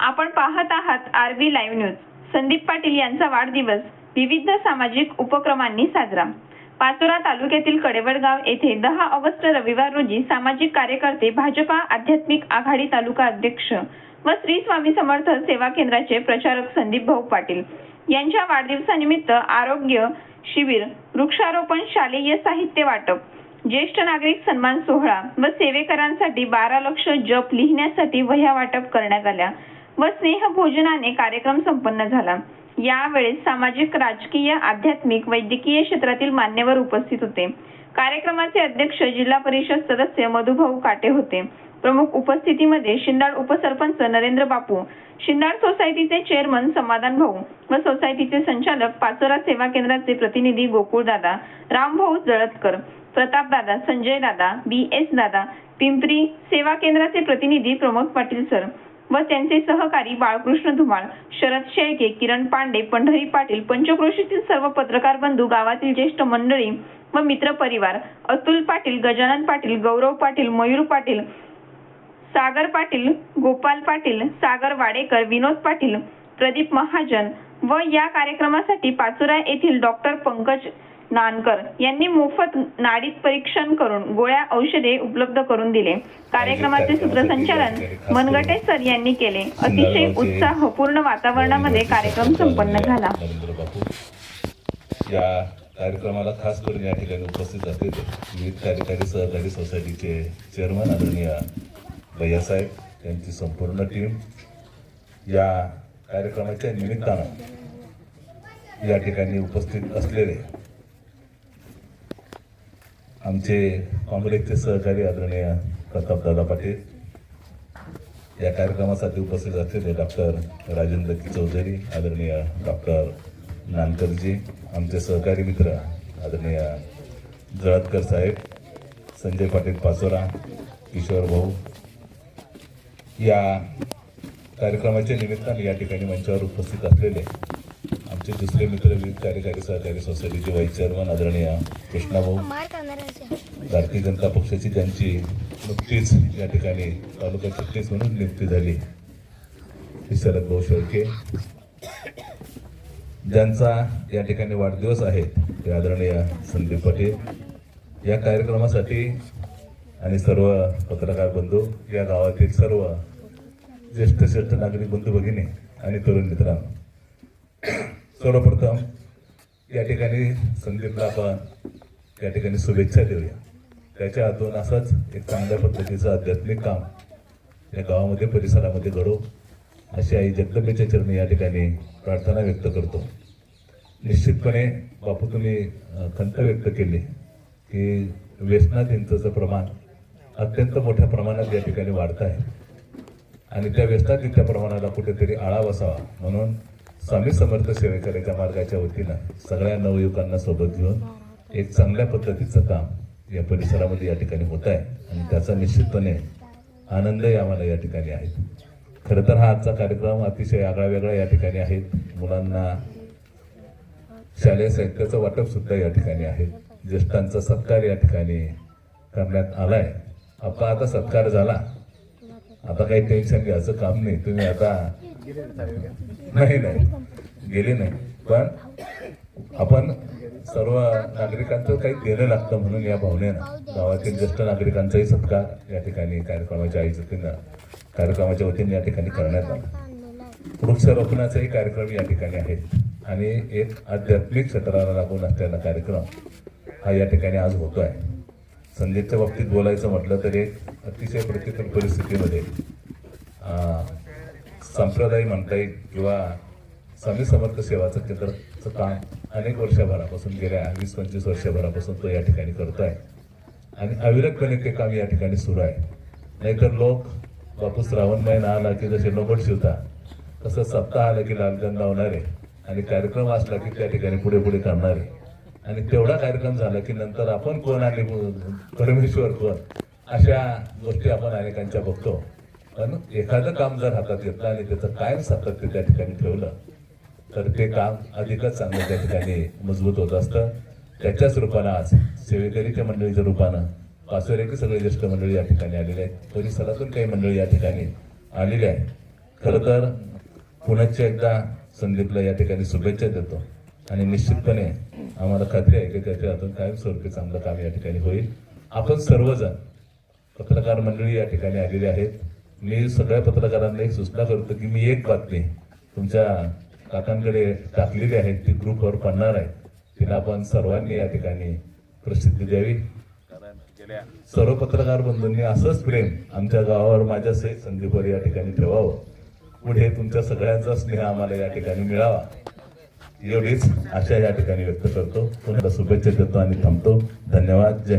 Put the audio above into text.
आपण पाहत आहात R B live news. Sandeep Patil यांचा वाढदिवस. विविध सामाजिक उपक्रमांनी साजरा. पाचोरा तालुक्यातील कडेवडगाव येथे दहा ऑगस्ट रविवार रोजी सामाजिक कार्यकर्ते भाजपा आध्यात्मिक आघाडी तालुका अध्यक्ष व श्री स्वामी समर्थ सेवा केंद्राचे प्रचारक संदीप भाऊ पाटील यांच्या वाढदिवसानिमित्त आरोग्य शिबिर वृक्षारोपण शालेय साहित्य वाटप ज्येष्ठ नागरिक सन्मान सोहळा व सेवेकरांसाठी बारा लक्ष जप लिहिण्यासाठी वह्या वाटप करण्यात आल्या. व स्नेह भोजनाने कार्यक्रम संपन्न झाला. यावेळेस सामाजिक राजकीय आध्यात्मिक वैद्यकीय क्षेत्रातील मान्यवर उपस्थित होते. कार्यक्रमाचे अध्यक्ष जिल्हा परिषद सदस्य मधुभाऊ काटे होते. प्रमुख उपस्थितीमध्ये शिंदाड उपसरपंच नरेंद्र बापू शिंदाड सोसायटीचे चेअरमन समाधान भाऊ व सोसायटीचे संचालक पाचोरा सेवा केंद्राचे प्रतिनिधी गोकुळदादा रामभाऊ जळतकर प्रतापदादा संजय दादा बी एस दादा पिंपरी सेवा केंद्राचे प्रतिनिधी प्रमोद पाटील सर. व त्यांचे सहकारी बाळकृष्ण धुमाळ शरद शेळके किरण पांडे पंढरी पाटील पंचक्रोशीतील सर्व पत्रकार बंधू गावातील ज्येष्ठ मंडळी व मित्र परिवार अतुल पाटील गजानन पाटील गौरव पाटील मयूर पाटील सागर पाटील गोपाल पाटील सागर वाडेकर विनोद पाटील प्रदीप महाजन व या कार्यक्रमासाठी पाचुरा येथील डॉक्टर पंकज नानकर यांनी मोफत नाडीत परीक्षण करून गोळ्या औषधे उपलब्ध करून दिले. कार्यक्रमाचे सूत्रसंचालन मनगटे सर यांनी केले. अतिशय उत्साहपूर्ण वातावरणामध्ये कार्यक्रम संपन्न झाला. या कार्यक्रमाला खास करून या ठिकाणी उपस्थित असलेले विविध कार्यकारी सहकारी सोसायटीचे चेअरमन आदरणीय भैयासाहेब यांची संपूर्ण टीम या कार्यक्रमाच्या निमित्तानं या ठिकाणी उपस्थित असलेले आमचे काँग्रेसचे सहकारी आदरणीय प्रतापदादा पाटील या कार्यक्रमासाठी उपस्थित असलेले डॉक्टर राजेंद्र चौधरी आदरणीय डॉक्टर नानकरजी आमचे सहकारी मित्र आदरणीय जळतकर साहेब संजय पाटील पाचोरा किशोर भाऊ. या कार्यक्रमाच्या निमित्ताने या ठिकाणी मंचावर उपस्थित असलेले आमचे दुसरे मित्र विविध कार्यकारी सहकारी सोसायटीचे व्हाईस चेअरमन आदरणीय कृष्णाभाऊ भारतीय जनता पक्षाची त्यांची नुकतीच या ठिकाणी तालुका चिटणीस म्हणून नियुक्ती झाली. ही शरद भाऊ शेळके. ज्यांचा या ठिकाणी वाढदिवस आहे ते आदरणीय संदीप पाटील. या कार्यक्रमासाठी आणि सर्व पत्रकार बंधू या गावातील सर्व ज्येष्ठ श्रेष्ठ नागरिक बंधू भगिनी आणि तरुण मित्रांनो. सर्वप्रथम या ठिकाणी संदीपला आपण या ठिकाणी शुभेच्छा देऊया. त्याच्या हातून असंच एक चांगल्या पद्धतीचं आध्यात्मिक काम या गावामध्ये परिसरामध्ये घडो. अशी आई जगदंबेच्या चरणी या ठिकाणी प्रार्थना व्यक्त करतो. निश्चितपणे बापू तुम्ही खंत व्यक्त केली की व्यसनाधीनतेचं प्रमाण अत्यंत मोठ्या प्रमाणात या ठिकाणी वाढत आहे. आणि त्या व्यसनाधीनच्या प्रमाणाला कुठेतरी आळा बसावा म्हणून स्वामी समर्थ सेवेकराच्या मार्गाच्या वतीनं सगळ्या नवयुवकांना सोबत घेऊन एक चांगल्या पद्धतीचं काम या परिसरामध्ये या ठिकाणी होत आहे. आणि त्याचा निश्चितपणे आनंदही आम्हाला या ठिकाणी आहे. खरं तर हा आजचा कार्यक्रम अतिशय आगळा वेगळा या ठिकाणी आहे. मुलांना शालेय साहित्याचं वाटप सुद्धा या ठिकाणी आहे. ज्येष्ठांचा सत्कार या ठिकाणी करण्यात आलाय. आपला आता सत्कार झाला. आता काही टेन्शन घ्यायचं काम नाही. तुम्ही आता नाही नाही. गेले नाही. पण आपण सर्व नागरिकांचं काही देणं लागतं म्हणून या भावनेनं. गावातील ज्येष्ठ नागरिकांचाही सत्कार या ठिकाणी कार्यक्रमाच्या आयोजकीनं कार्यक्रमाच्या वतीने या ठिकाणी करण्यात आला. वृक्षारोपणाचाही कार्यक्रम या ठिकाणी आहे. आणि एक आध्यात्मिक क्षेत्राला लागून असलेला कार्यक्रम हा या ठिकाणी आज होतो आहे संदीपच्या बाबतीत बोलायचं म्हटलं तर एक अतिशय प्रतिकूल परिस्थितीमध्ये संप्रदाय म्हणता येईल किंवा स्वामी समर्थ सेवाचं केंद्रचं काम अनेक वर्षभरापासून गेल्या वीस पंचवीस वर्षभरापासून तो या ठिकाणी करतो आहे आणि अविरतपणे ते काम या ठिकाणी सुरू आहे. नाहीतर लोक बापू श्रावण महिना आला की जसे नोबट शिवता तसं सप्ताह आलं की लालगंध लावणारे आणि कार्यक्रम असला की त्या ठिकाणी पुढे पुढे करणारे. आणि तेवढा कार्यक्रम झाला की नंतर आपण कोण आणि परमेश्वर कोण अशा गोष्टी आपण अनेकांच्या बघतो. पण एखादं काम जर हातात घेतलं आणि त्याचं कायम सातत्य त्या ठिकाणी ठेवलं तर ते काम अधिकच चांगलं त्या ठिकाणी मजबूत होत असतं. त्याच्याच रूपानं आज सेवेकरीच्या मंडळीच्या रूपानं पाचोऱ्याची सगळे ज्येष्ठ मंडळी या ठिकाणी आलेले आहेत. परिसरातून काही मंडळी या ठिकाणी आलेले आहे खरं तर पुण्याच्या एकदा संदीपला या ठिकाणी शुभेच्छा देतो. आणि निश्चितपणे आम्हाला खात्री आहे की त्याच्या हातून कायमस्वरूपी चांगलं काम या ठिकाणी होईल. आपण सर्वजण पत्रकार मंडळी या ठिकाणी आलेली आहेत. मी सगळ्या पत्रकारांना एक सूचना करतो की मी एक बातमी तुमच्या काकांकडे टाकलेली आहे ती ग्रुपवर पडणार आहे तिला आपण सर्वांनी या ठिकाणी प्रसिद्धी द्यावी. सर्व पत्रकार बंधूंनी असंच प्रेम आमच्या गावावर माझ्या सहित संदीपवर या ठिकाणी ठेवावं. पुढे तुमच्या सगळ्यांचा स्नेह आम्हाला या ठिकाणी मिळावा. एवढीच आशा या ठिकाणी व्यक्त करतो. पुन्हा शुभेच्छा देतो आणि थांबतो. धन्यवाद. जय